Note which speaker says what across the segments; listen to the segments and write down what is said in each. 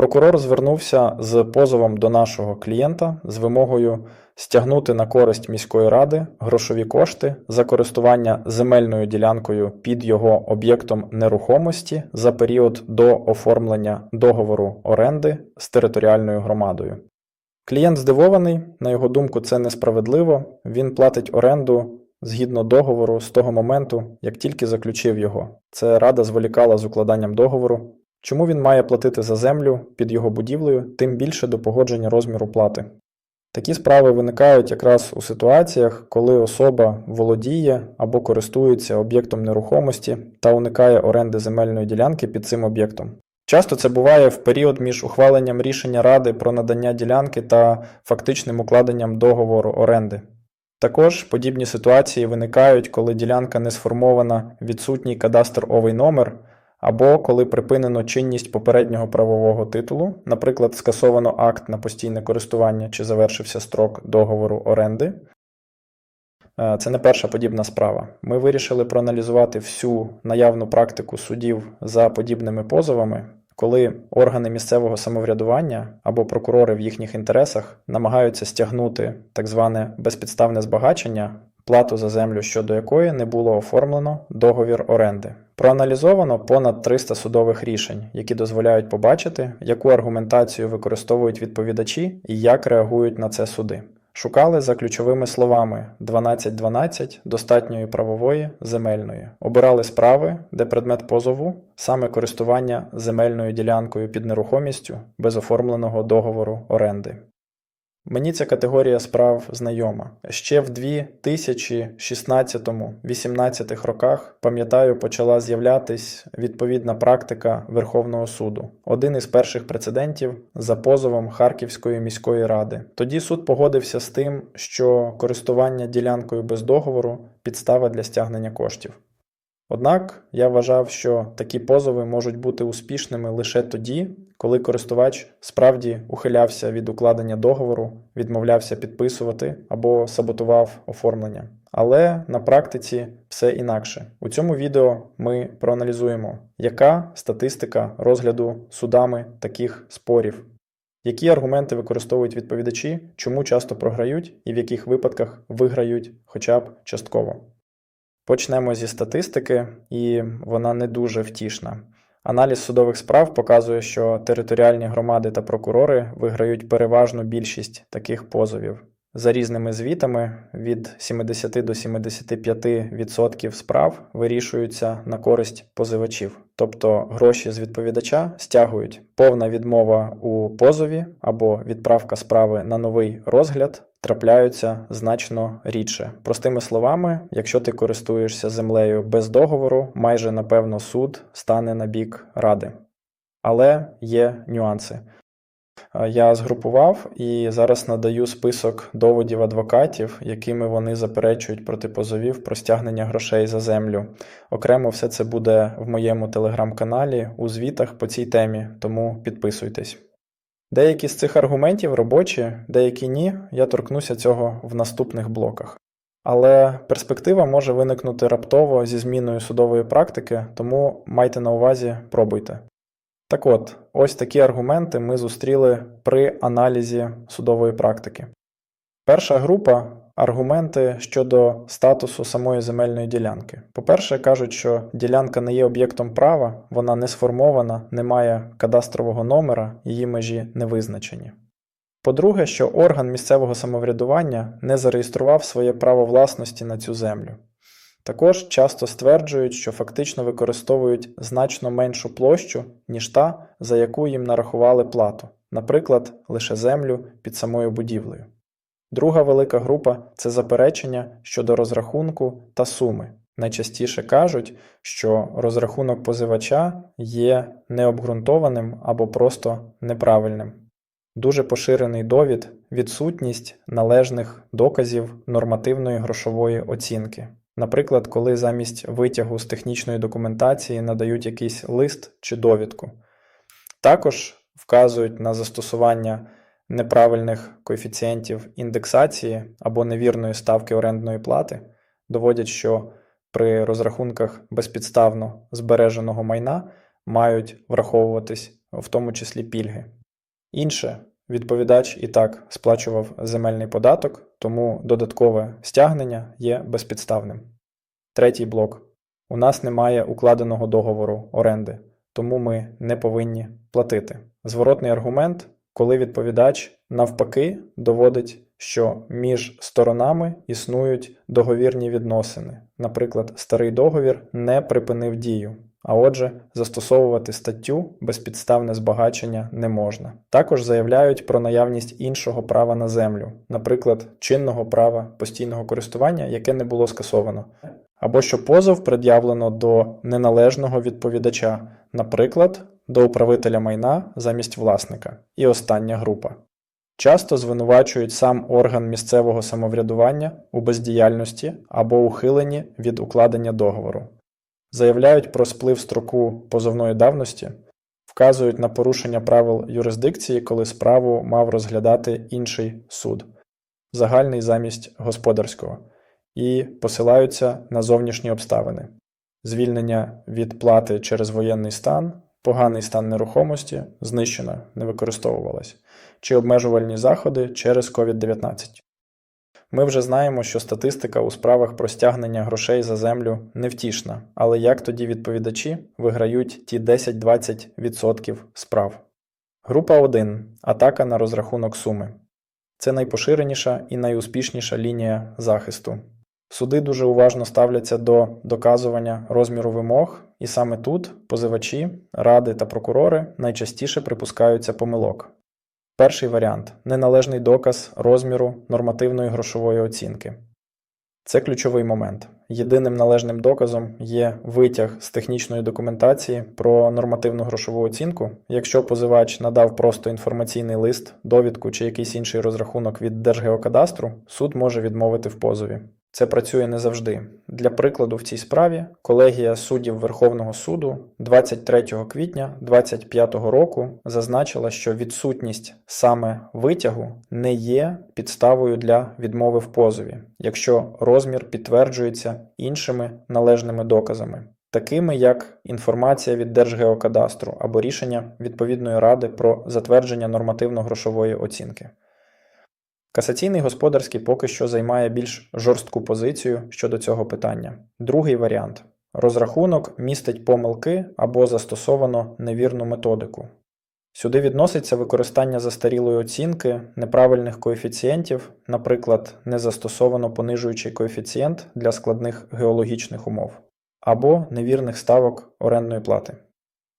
Speaker 1: Прокурор звернувся з позовом до нашого клієнта з вимогою стягнути на користь міської ради грошові кошти за користування земельною ділянкою під його об'єктом нерухомості за період до оформлення договору оренди з територіальною громадою. Клієнт здивований, на його думку, це несправедливо. Він платить оренду згідно договору з того моменту, як тільки заключив його. Це рада зволікала з укладанням договору. Чому він має платити за землю під його будівлею, тим більше до погодження розміру плати? Такі справи виникають якраз у ситуаціях, коли особа володіє або користується об'єктом нерухомості та уникає оренди земельної ділянки під цим об'єктом. Часто це буває в період між ухваленням рішення ради про надання ділянки та фактичним укладенням договору оренди. Також подібні ситуації виникають, коли ділянка не сформована відсутній кадастровий номер, або коли припинено чинність попереднього правового титулу, наприклад, скасовано акт на постійне користування чи завершився строк договору оренди. Е, Це не перша подібна справа. Ми вирішили проаналізувати всю наявну практику судів за подібними позовами, коли органи місцевого самоврядування або прокурори в їхніх інтересах намагаються стягнути так зване безпідставне збагачення, плату за землю, щодо якої не було оформлено договір оренди. Проаналізовано понад 300 судових рішень, які дозволяють побачити, яку аргументацію використовують відповідачі і як реагують на це суди. Шукали за ключовими словами 12.12 достатньої правової земельної. Обирали справи, де предмет позову саме користування земельною ділянкою під нерухомістю без оформленого договору оренди. Мені ця категорія справ знайома. Ще в 2016-18 роках, пам'ятаю, почала з'являтись відповідна практика Верховного суду. Один із перших прецедентів за позовом Харківської міської ради. Тоді суд погодився з тим, що користування ділянкою без договору підстава для стягнення коштів. Однак я вважав, що такі позови можуть бути успішними лише тоді, коли користувач справді ухилявся від укладення договору, відмовлявся підписувати або саботував оформлення. Але на практиці все інакше. У цьому відео ми проаналізуємо, яка статистика розгляду судами таких спорів, які аргументи використовують відповідачі, чому часто програють і в яких випадках виграють хоча б частково. Почнемо зі статистики, і вона не дуже втішна. Аналіз судових справ показує, що територіальні громади та прокурори виграють переважну більшість таких позовів. За різними звітами від 70 до 75% справ вирішуються на користь позивачів, тобто гроші з відповідача стягують повна відмова у позові або відправка справи на новий розгляд трапляються значно рідше. Простими словами, якщо ти користуєшся землею без договору, майже напевно суд стане на бік ради. Але є нюанси. Е, Я згрупував і зараз надаю список доводів адвокатів, якими вони заперечують проти позовів про стягнення грошей за землю. Окремо все це буде в моєму телеграм-каналі у звітах по цій темі, тому підписуйтесь. Деякі з цих аргументів робочі, деякі ні, я торкнуся цього в наступних блоках. Але перспектива може виникнути раптово зі зміною судової практики, тому майте на увазі, пробуйте. Так от, ось такі аргументи ми зустріли при аналізі судової практики. Перша група аргументи щодо статусу самої земельної ділянки. По-перше, кажуть, що ділянка не є об'єктом права, вона не сформована, не має кадастрового номера, її межі не визначені. По-друге, що орган місцевого самоврядування не зареєстрував своє право власності на цю землю. Також часто стверджують, що фактично використовують значно меншу площу, ніж та, за яку їм нарахували плату, наприклад, лише землю під самою будівлею. Друга велика група це заперечення щодо розрахунку та суми. Найчастіше кажуть, що розрахунок позивача є необґрунтованим або просто неправильним. Дуже поширений довід відсутність належних доказів нормативної грошової оцінки. Наприклад, коли замість витягу з технічної документації надають якийсь лист чи довідку. Також вказують на застосування неправильних коефіцієнтів індексації або невірної ставки орендної плати, доводять, що при розрахунках безпідставно збереженого майна мають враховуватись в тому числі пільги. Інше відповідач і так сплачував земельний податок, тому додаткове стягнення є безпідставним. Третій блок. У нас немає укладеного договору оренди, тому ми не повинні платити. Зворотний аргумент, коли відповідач навпаки доводить, що між сторонами існують договірні відносини. Наприклад, старий договір не припинив дію, а отже, застосовувати статтю безпідставне збагачення не можна. Також заявляють про наявність іншого права на землю, наприклад, чинного права постійного користування, яке не було скасовано, або що позов пред'явлено до неналежного відповідача, наприклад, до управителя майна замість власника. І остання група. Часто звинувачують сам орган місцевого самоврядування у бездіяльності або ухиленні від укладення договору. Заявляють про сплив строку позовної давності, вказують на порушення правил юрисдикції, коли справу мав розглядати інший суд, загальний замість господарського, і посилаються на зовнішні обставини, звільнення від плати через воєнний стан, поганий стан нерухомості, знищена, не використовувалась, чи обмежувальні заходи через COVID-19. Ми вже знаємо, що статистика у справах про стягнення грошей за землю невтішна, але як тоді відповідачі виграють ті 10-20% справ? Група 1. Атака на розрахунок суми. Це найпоширеніша і найуспішніша лінія захисту. Суди дуже уважно ставляться до доказування розміру вимог, і саме тут позивачі, ради та прокурори найчастіше припускаються помилок. Перший варіант неналежний доказ розміру нормативної грошової оцінки. Це ключовий момент. Єдиним належним доказом є витяг з технічної документації про нормативну грошову оцінку. Якщо позивач надав просто інформаційний лист, довідку чи якийсь інший розрахунок від Держгеокадастру, суд може відмовити в позові. Це працює не завжди. Для прикладу, в цій справі колегія суддів Верховного суду 23 квітня 2025 року зазначила, що відсутність саме витягу не є підставою для відмови в позові, якщо розмір підтверджується іншими належними доказами, такими як інформація від Держгеокадастру або рішення відповідної ради про затвердження нормативно-грошової оцінки. Касаційний господарський поки що займає більш жорстку позицію щодо цього питання. Другий варіант розрахунок містить помилки або застосовано невірну методику. Сюди відноситься використання застарілої оцінки, неправильних коефіцієнтів, наприклад, не застосовано понижуючий коефіцієнт для складних геологічних умов, або невірних ставок орендної плати.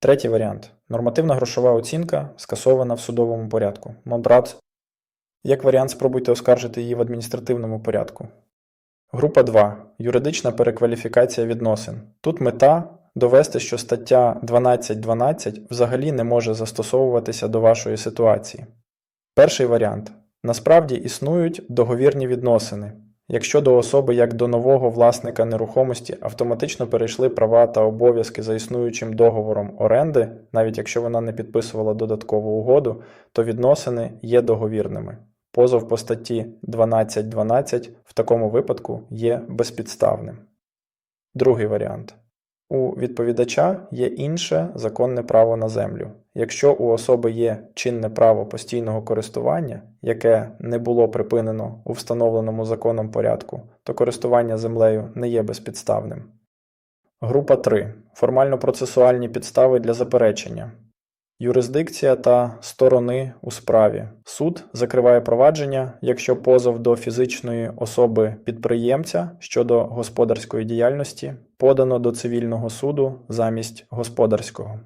Speaker 1: Третій варіант нормативна грошова оцінка скасована в судовому порядку. Мондрат як варіант, спробуйте оскаржити її в адміністративному порядку. Група 2. Юридична перекваліфікація відносин. Тут мета довести, що стаття 12.12 взагалі не може застосовуватися до вашої ситуації. Перший варіант. Насправді існують договірні відносини. Якщо до особи як до нового власника нерухомості автоматично перейшли права та обов'язки за існуючим договором оренди, навіть якщо вона не підписувала додаткову угоду, то відносини є договірними. Позов по статті 12.12 в такому випадку є безпідставним. Другий варіант. У відповідача є інше законне право на землю. Якщо у особи є чинне право постійного користування, яке не було припинено у встановленому законом порядку, то користування землею не є безпідставним. Група 3. Формально-процесуальні підстави для заперечення. Юрисдикція та сторони у справі. Суд закриває провадження, якщо позов до фізичної особи підприємця щодо господарської діяльності подано до цивільного суду замість господарського.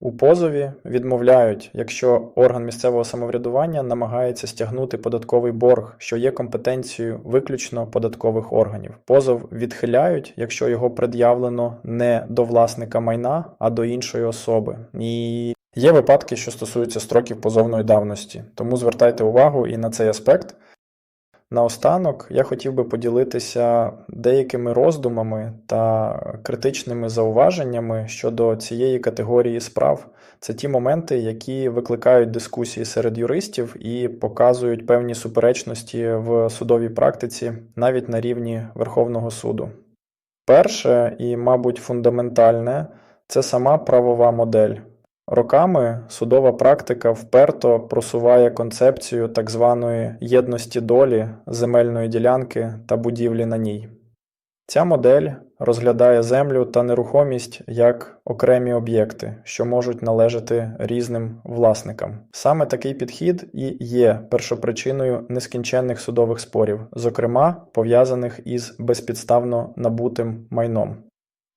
Speaker 1: У позові відмовляють, якщо орган місцевого самоврядування намагається стягнути податковий борг, що є компетенцією виключно податкових органів. Позов відхиляють, якщо його пред'явлено не до власника майна, а до іншої особи. І Є випадки, що стосуються строків позовної давності, тому звертайте увагу і на цей аспект. Наостанок я хотів би поділитися деякими роздумами та критичними зауваженнями щодо цієї категорії справ. Це ті моменти, які викликають дискусії серед юристів і показують певні суперечності в судовій практиці навіть на рівні Верховного суду. Перше і, мабуть, фундаментальне це сама правова модель. Роками судова практика вперто просуває концепцію так званої єдності долі земельної ділянки та будівлі на ній. Ця модель розглядає землю та нерухомість як окремі об'єкти, що можуть належати різним власникам. Саме такий підхід і є першопричиною нескінченних судових спорів, зокрема пов'язаних із безпідставно набутим майном.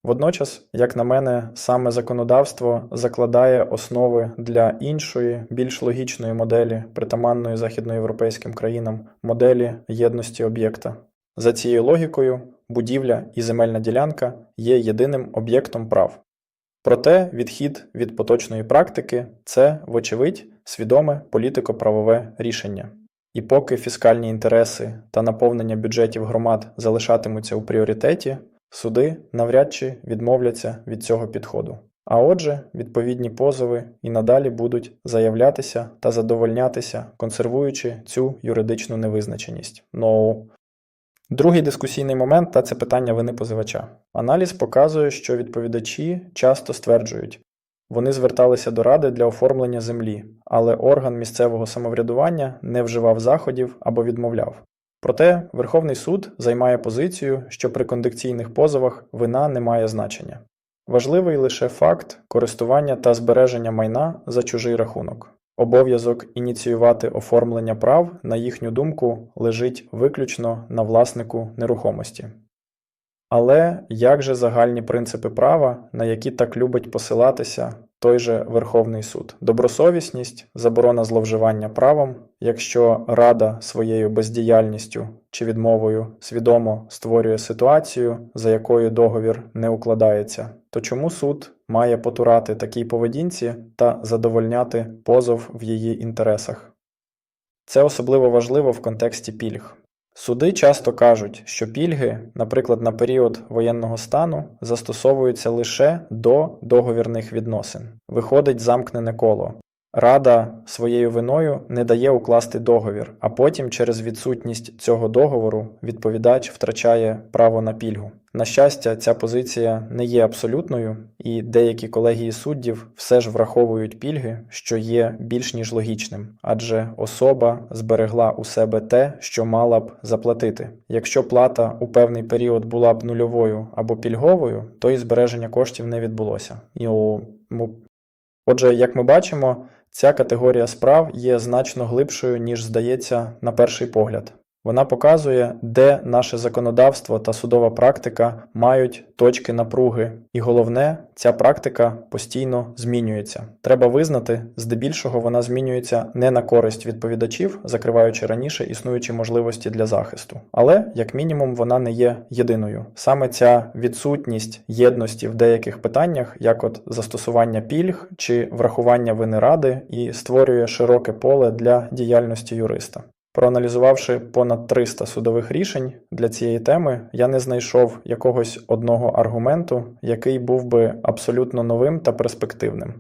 Speaker 1: Водночас, як на мене, саме законодавство закладає основи для іншої, більш логічної моделі, притаманної західноєвропейським країнам, моделі єдності об'єкта. За цією логікою, будівля і земельна ділянка є єдиним об'єктом прав. Проте відхід від поточної практики це, вочевидь, свідоме політико-правове рішення. І поки фіскальні інтереси та наповнення бюджетів громад залишатимуться у пріоритеті, суди навряд чи відмовляться від цього підходу. А отже, відповідні позови і надалі будуть заявлятися та задовольнятися, консервуючи цю юридичну невизначеність. No. Другий дискусійний момент та це питання вини позивача. Аналіз показує, що відповідачі часто стверджують, вони зверталися до ради для оформлення землі, але орган місцевого самоврядування не вживав заходів або відмовляв. Проте Верховний суд займає позицію, що при кондикційних позовах вина не має значення. Важливий лише факт користування та збереження майна за чужий рахунок. Обов'язок ініціювати оформлення прав, на їхню думку, лежить виключно на власнику нерухомості. Але як же загальні принципи права, на які так любить посилатися той же Верховний суд? Добросовісність, заборона зловживання правом, якщо Рада своєю бездіяльністю чи відмовою свідомо створює ситуацію, за якою договір не укладається, то чому суд має потурати такій поведінці та задовольняти позов в її інтересах? Це особливо важливо в контексті пільг. Суди часто кажуть, що пільги, наприклад, на період воєнного стану, застосовуються лише до договірних відносин. Виходить замкнене коло. Рада своєю виною не дає укласти договір, а потім через відсутність цього договору відповідач втрачає право на пільгу. На щастя, ця позиція не є абсолютною, і деякі колегії суддів все ж враховують пільги, що є більш ніж логічним, адже особа зберегла у себе те, що мала б заплатити. Якщо плата у певний період була б нульовою або пільговою, то і збереження коштів не відбулося. І у... Отже, як ми бачимо, ця категорія справ є значно глибшою, ніж здається на перший погляд. Вона показує, де наше законодавство та судова практика мають точки напруги, і головне, ця практика постійно змінюється. Треба визнати, здебільшого вона змінюється не на користь відповідачів, закриваючи раніше існуючі можливості для захисту. Але, як мінімум, вона не є єдиною. Саме ця відсутність єдності в деяких питаннях, як от застосування пільг чи врахування вини ради, і створює широке поле для діяльності юриста. Проаналізувавши понад 300 судових рішень для цієї теми, я не знайшов якогось одного аргументу, який був би абсолютно новим та перспективним.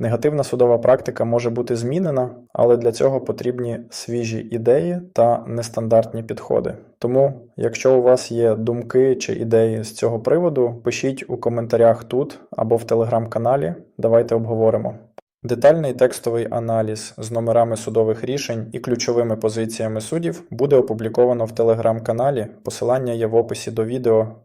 Speaker 1: Негативна судова практика може бути змінена, але для цього потрібні свіжі ідеї та нестандартні підходи. Тому, якщо у вас є думки чи ідеї з цього приводу, пишіть у коментарях тут або в телеграм-каналі, давайте обговоримо. Детальний текстовий аналіз з номерами судових рішень і ключовими позиціями суддів буде опубліковано в телеграм-каналі. Посилання є в описі до відео.